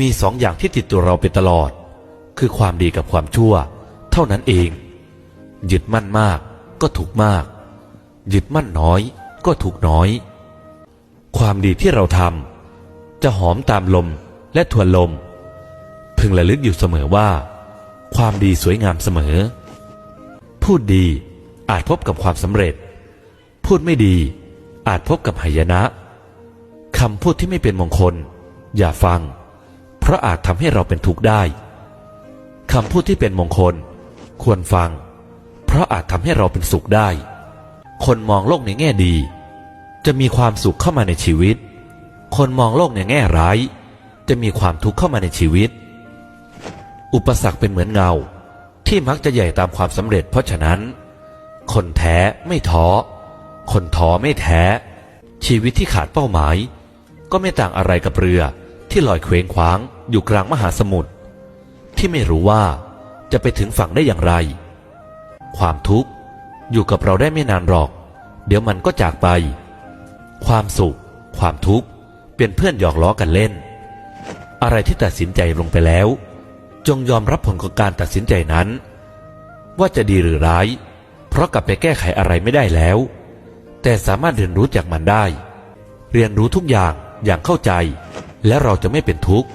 มีสองอย่างที่ติดตัวเราไปตลอด คือความดีกับความชั่ว เท่านั้นเอง ยึดมั่นมากก็ถูกมาก ยึดมั่นน้อยก็ถูกน้อย ความดีที่เราทำจะหอมตามลมและทวนลม พึงระลึกอยู่เสมอว่า ความดีสวยงามเสมอ พูดดีอาจพบกับความสำเร็จ พูดไม่ดีอาจพบกับหายนะคำพูดที่ไม่เป็นมงคล อย่าฟัง เพราะอาจทำให้เราเป็นทุกข์ได้คำพูดที่เป็นมงคล ควรฟัง เพราะอาจทำให้เราเป็นสุขได้ คนมองโลกในแง่ดี จะมีความสุขเข้ามาในชีวิต คนมองโลกในแง่ร้าย จะมีความทุกข์เข้ามาในชีวิต อุปสรรคเป็นเหมือนเงา ที่มักจะใหญ่ตามความสำเร็จ เพราะฉะนั้น คนแท้ไม่ท้อ คนท้อไม่แท้ ชีวิตที่ขาดเป้าหมาย ก็ไม่ต่างอะไรกับเรือ ที่ลอยเคว้งคว้างอยู่กลางมหาสมุทรที่ไม่รู้ว่าจะไปถึงฝั่งได้อย่างไร ความทุกข์อยู่กับเราได้ไม่นานหรอก เดี๋ยวมันก็จากไป ความสุข ความทุกข์เป็นเพื่อนหยอกล้อกันเล่น อะไรที่ตัดสินใจลงไปแล้ว จงยอมรับผลของการตัดสินใจนั้น ว่าจะดีหรือร้าย เพราะกลับไปแก้ไขอะไรไม่ได้แล้ว แต่สามารถเรียนรู้จากมันได้ เรียนรู้ทุกอย่างอย่างเข้าใจ และเราจะไม่เป็นทุกข์